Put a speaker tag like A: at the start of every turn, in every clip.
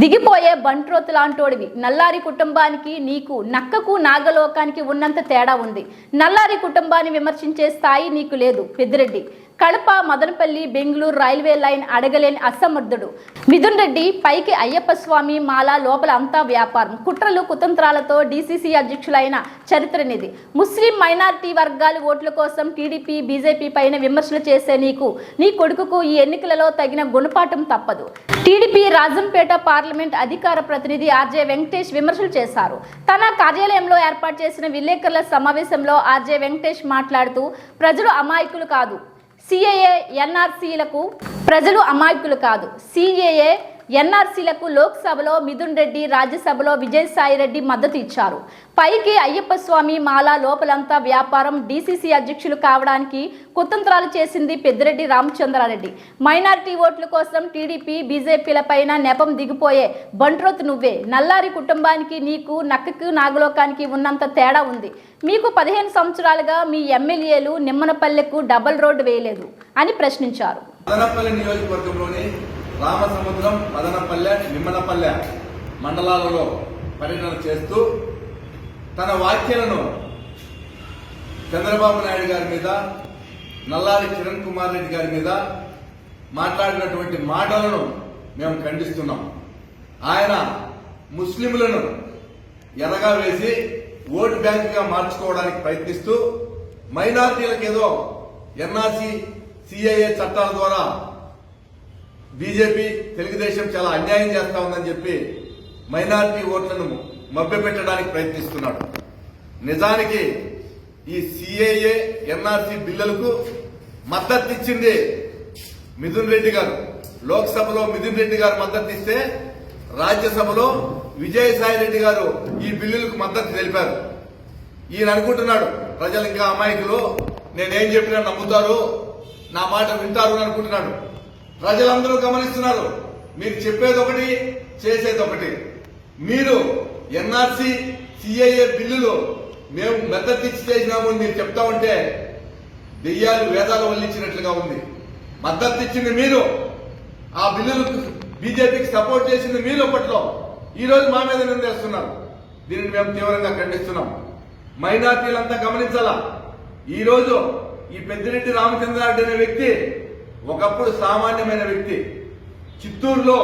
A: దిగిపోయే బంట్రోతు లాంటోడివి. నల్లారి కుటుంబానికి నీకు నక్కకు నాగలోకానికి ఉన్నంత తేడా ఉంది. నల్లారి కుటుంబాన్ని విమర్శించే స్థాయి నీకు లేదు పెద్దిరెడ్డి. కడప మదనపల్లి బెంగళూరు రైల్వే లైన్ అడగలేని అసమర్థుడు. మిథున్ రెడ్డి పైకి అయ్యప్ప స్వామి మాల లోపల అంతా వ్యాపారం. కుట్రలు కుతంత్రాలతో డీసీసీ అధ్యక్షులైన చరిత్రనిది ముస్లిం మైనార్టీ వర్గాలు ఓట్ల కోసం టీడీపీ బీజేపీ పైన విమర్శలు చేసే నీకు నీ కొడుకుకు ఈ ఎన్నికలలో తగిన గుణపాఠం తప్పదు. టీడీపీ రాజంపేట పార్లమెంట్ అధికార ప్రతినిధి ఆర్జే వెంకటేష్ విమర్శలు చేశారు. తన కార్యాలయంలో ఏర్పాటు చేసిన విలేకరుల సమావేశంలో ఆర్జే వెంకటేష్ మాట్లాడుతూ ప్రజలు అమాయకులు కాదు. సిఏఏ ఎన్ఆర్సీలకు ప్రజలు అమాయకులు కాదు. సిఏఏ ఎన్ఆర్సీలకు లోక్సభలో మిథున్ రెడ్డి రాజ్యసభలో విజయసాయి రెడ్డి మద్దతు ఇచ్చారు. పైకి అయ్యప్ప స్వామి మాల లోపలంతా వ్యాపారం డీసీసీ అధ్యక్షులు కావడానికి కుతంత్రాలు చేసింది పెద్దిరెడ్డి రామచంద్రారెడ్డి. మైనారిటీ ఓట్ల కోసం టీడీపీ బీజేపీల పైన నెపం దిగిపోయే బంట్రోత్ నువ్వే. నల్లారి కుటుంబానికి నీకు నక్కకు నాగలోకానికి ఉన్నంత తేడా ఉంది. మీకు పదిహేను సంవత్సరాలుగా మీ ఎమ్మెల్యేలు నిమ్మనపల్లెకు డబల్ రోడ్డు వేయలేదు అని ప్రశ్నించారు.
B: నియోజకవర్గంలోనే రామసముద్రం మదనపల్లె నిమ్మలపల్లె మండలాలలో పర్యటన చేస్తూ తన వ్యాఖ్యలను చంద్రబాబు నాయుడు గారి మీద నల్లారి కిరణ్ కుమార్ రెడ్డి గారి మీద మాట్లాడినటువంటి మాటలను మేము ఖండిస్తున్నాం. ఆయన ముస్లింలను ఎరగా వేసి ఓటు బ్యాంకుగా మార్చుకోవడానికి ప్రయత్నిస్తూ మైనార్టీలకు ఏదో ఎన్ఆర్సీ సిఐఏ చట్టాల ద్వారా బీజేపీ తెలుగుదేశం చాలా అన్యాయం చేస్తా ఉందని చెప్పి మైనారిటీ ఓట్లను మభ్యపెట్టడానికి ప్రయత్నిస్తున్నాడు. నిజానికి ఈ సిఏఏ ఎన్ఆర్సీ బిల్లులకు మద్దతు ఇచ్చింది మిథున్ రెడ్డి గారు. లోక్సభలో మిథున్ రెడ్డి గారు మద్దతు ఇస్తే రాజ్యసభలో విజయసాయి రెడ్డి గారు ఈ బిల్లులకు మద్దతు తెలిపారు. ఈయన అనుకుంటున్నాడు ప్రజలు ఇంకా అమాయకులు. నేనేం చెప్పినా నమ్ముతారు నా మాట వింటారు అనుకుంటున్నాడు. ప్రజలందరూ గమనిస్తున్నారు. మీరు చెప్పేది ఒకటి చేసేది ఒకటి మీరు ఎన్ఆర్సీ సిఐఏ బిల్లులు మేము మద్దతిచ్చి చేసినాము అని మీరు చెప్తా ఉంటే దెయ్యాలు వేదాలు వల్లించినట్లుగా ఉంది. మద్దతు ఇచ్చింది మీరు. ఆ బిల్లులకు బీజేపీకి సపోర్ట్ చేసింది మీరు అప్పట్లో ఈ రోజు మా మీద నిందేస్తున్నారు దీనిని మేము తీవ్రంగా ఖండిస్తున్నాం. మైనార్టీలంతా గమనించాలా? ఈ రోజు ఈ పెద్దిరెడ్డి రామచంద్రారెడ్డి అనే వ్యక్తి ఒకప్పుడు సామాన్యమైన వ్యక్తి. చిత్తూరులో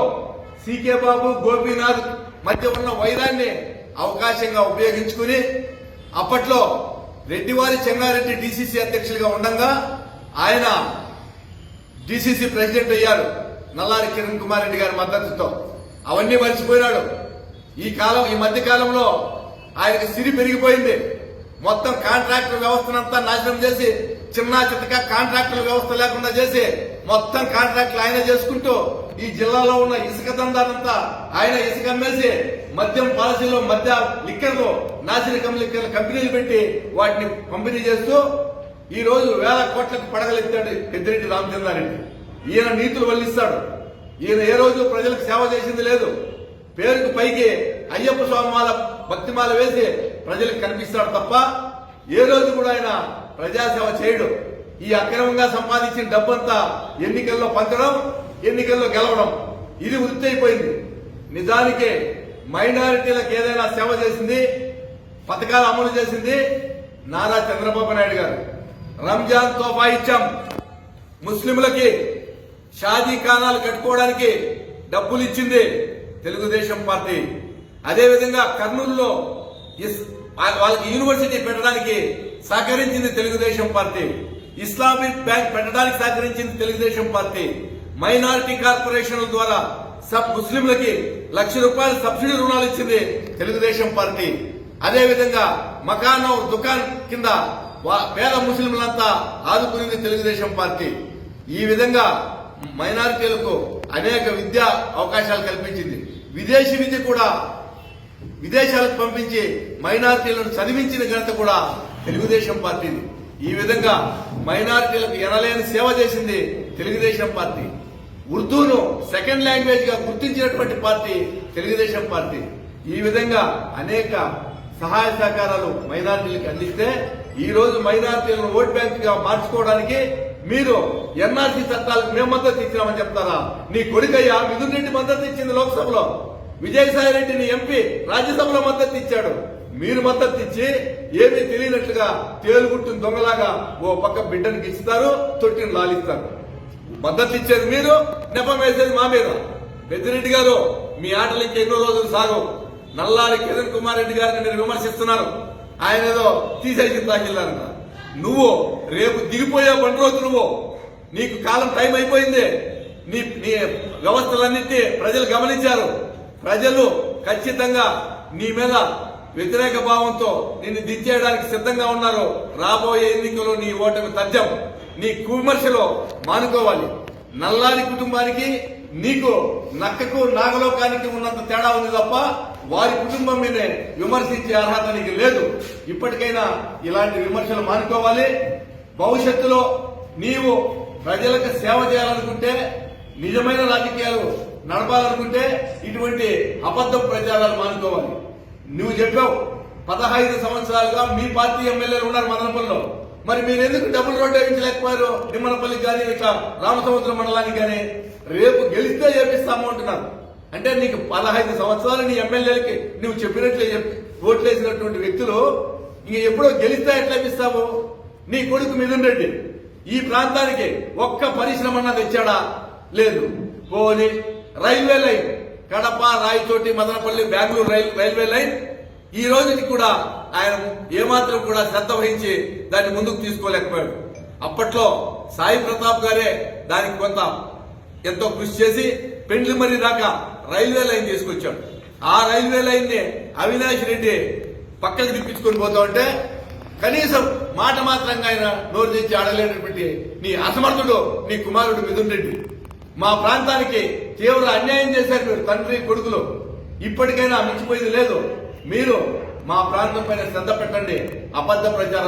B: సీకే బాబు గోపీనాథ్ మధ్య ఉన్న వైరాన్ని అవకాశంగా ఉపయోగించుకుని అప్పట్లో రెడ్డివారి చెంగారెడ్డి డిసిసి అధ్యక్షులుగా ఉండగా ఆయన డీసీసీ ప్రెసిడెంట్ అయ్యారు నల్లారి కిరణ్ కుమార్ రెడ్డి గారి మద్దతుతో. అవన్నీ మర్చిపోయినాడు. ఈ కాలం ఈ మధ్య కాలంలో ఆయనకి సిరి పెరిగిపోయింది. మొత్తం కాంట్రాక్టర్ వ్యవస్థనంతా నాశనం చేసి చిన్న చిత్తగా కాంట్రాక్టర్ వ్యవస్థ లేకుండా చేసి మొత్తం కాంట్రాక్టులు ఆయన చేసుకుంటూ ఈ జిల్లాలో ఉన్న ఇసుక దందానంతా ఆయన ఇసుక అమ్మేసి మద్యం పాలసీలో మద్య లిక్కర్లు నాసిరకం లిక్కర్లు కంపెనీలు పెట్టి వాటిని పంపిణీ చేస్తూ ఈ రోజు వేల కోట్లకు పడగలెత్తాడు పెద్దిరెడ్డి రామచంద్రారెడ్డి. ఈయన నీతులు వల్లిస్తాడు. ఈయన ఏ రోజు ప్రజలకు సేవ చేసింది లేదు. పేరుకు పైకి అయ్యప్ప స్వామి మాల భక్తిమాల వేసి ప్రజలకు కనిపిస్తాడు తప్ప ఏ రోజు కూడా ఆయన ప్రజాసేవ చేయడు. ఈ అక్రమంగా సంపాదించిన డబ్బంతా ఎన్నికల్లో పంచడం ఎన్నికల్లో గెలవడం ఇది వృత్తి అయిపోయింది. నిజానికి మైనారిటీలకు ఏదైనా సేవ చేసింది పథకాలు అమలు చేసింది నారా చంద్రబాబు నాయుడు గారు. రంజాన్ తోఫా ఇచ్చాం. ముస్లింలకి షాదీ ఖానాలు కట్టుకోవడానికి డబ్బులు ఇచ్చింది తెలుగుదేశం పార్టీ. అదేవిధంగా కర్నూలులో వాళ్ళకి యూనివర్సిటీ పెట్టడానికి సహకరించింది తెలుగుదేశం పార్టీ. ఇస్లామిక్ బ్యాంక్ పెట్టడానికి సహకరించింది తెలుగుదేశం పార్టీ. మైనారిటీ కార్పొరేషన్ల ద్వారా సబ్ ముస్లింలకి లక్ష రూపాయల సబ్సిడీ రుణాలు ఇచ్చింది తెలుగుదేశం పార్టీ. అదేవిధంగా మకానం దుకాన్ కింద వా- పేద ముస్లింలంతా ఆదుకునింది తెలుగుదేశం పార్టీ. ఈ విధంగా మైనారిటీలకు అనేక విద్యా అవకాశాలు కల్పించింది. విదేశీ విద్య కూడా విదేశాలకు పంపించి మైనారిటీలను చదివించిన ఘనత కూడా తెలుగుదేశం పార్టీది. ఈ విధంగా మైనారిటీలకు ఎనలేని సేవ చేసింది తెలుగుదేశం పార్టీ. ఉర్దూను సెకండ్ లాంగ్వేజ్గా గుర్తించినటువంటి పార్టీ తెలుగుదేశం పార్టీ. ఈ విధంగా అనేక సహాయ సహకారాలు మైనారిటీలకు అందిస్తే ఈ రోజు మైనారిటీలను ఓట్ బ్యాంక్గా మార్చుకోవడానికి మీరు ఎన్ఆర్సీ చట్టాలకు మేము మద్దతు ఇచ్చినామని చెప్తారా? నీ కొడుకయ్యా మిథున్ రెడ్డి మద్దతు ఇచ్చింది లోక్సభలో. విజయసాయి రెడ్డిని ఎంపీ రాజ్యసభలో మద్దతు ఇచ్చాడు. మీరు మద్దతు ఇచ్చి ఏమీ తెలియనట్లుగా తేలుగుట్టిన దొంగలాగా ఓ పక్క బిడ్డనికి ఇస్తారు తొట్టిని లాలిస్తారు. మద్దతు ఇచ్చేది మీరు నెపం వేసేది మా మీద. పెద్దిరెడ్డి గారు మీ ఆటలు ఇంకా ఎన్నో రోజులు సాగు నల్లారి కిరణ్ కుమార్ రెడ్డి గారిని మీరు విమర్శిస్తున్నారు. ఆయన ఏదో తీసేసి తాకిల్లారన్నారు నువ్వు రేపు దిగిపోయే బండి రోజు నువ్వు. నీకు కాలం టైం అయిపోయింది. నీ నీ వ్యవస్థలన్నింటినీ ప్రజలు గమనించారు. ప్రజలు ఖచ్చితంగా నీ మీద వ్యతిరేక భావంతో నిన్ను దించేయడానికి సిద్ధంగా ఉన్నారు. రాబోయే ఎన్నికల్లో నీ ఓటమి తథ్యం నీ కుమర్శలో మానుకోవాలి. నల్లారి కుటుంబానికి నీకు నక్కకు నాగలోకానికి ఉన్నంత తేడా ఉంది తప్ప వారి కుటుంబం మీదే విమర్శించే అర్హత నీకు లేదు. ఇప్పటికైనా ఇలాంటి విమర్శలు మానుకోవాలి. భవిష్యత్తులో నీవు ప్రజలకు సేవ చేయాలనుకుంటే నిజమైన రాజకీయాలు నడపాలనుకుంటే ఇటువంటి అబద్ధ ప్రచారాలు మానుకోవాలి. నువ్వు చెప్పావు పదహైదు సంవత్సరాలుగా మీ పార్టీ ఎమ్మెల్యేలు ఉన్నారు మదనపల్లిలో. మరి మీరు ఎందుకు డబుల్ రోడ్ వేయించలేకపోయారు? నిమ్మనపల్లి కానీ ఇట్లా రామసముద్రం మండలానికి కానీ రేపు గెలిస్తే చేపిస్తాము అంటున్నారు. అంటే నీకు పదహైదు సంవత్సరాలు నీ ఎమ్మెల్యేలకి నువ్వు చెప్పినట్లే చెప్పి ఓట్లేసినటువంటి వ్యక్తులు ఇంక ఎప్పుడో గెలిస్తే ఎట్లా ఇస్తావు నీ కొడుకు మిథున్ రెడ్డి ఈ ప్రాంతానికి ఒక్క పరిశ్రమ తెచ్చాడా? లేదు. పోనీ railway line Kadapa Rayachoti Madanapalle Bengaluru rail railway line ఈ రోజుకి కూడా ఆయన ఏమాత్రం కూడా శ్రద్ధ వహించి దాన్ని ముందుకు తీసుకోలేకపోయాడు. అప్పట్లో సాయి ప్రతాప్ గారే దానికి కొంత ఎంతో కృషి చేసి పెండ్లి మరి దాకా రైల్వే లైన్ తీసుకొచ్చాడు. ఆ రైల్వే లైన్ని అవినాష్ రెడ్డి పక్కకి తిప్పించుకొని పోతా ఉంటే కనీసం మాట మాత్రంగా ఆయన నోరు తెచ్చి ఆడలేనటువంటి నీ అసమర్థుడు నీ కుమారుడు మిథున్ రెడ్డి. మా ప్రాంతానికి తీవ్ర అన్యాయం చేశారు మీరు తండ్రి కొడుకులు. ఇప్పటికైనా మించిపోయింది లేదు. మీరు మా ప్రాంతం పైన శ్రద్ధ పెట్టండి. అబద్ధ ప్రచారం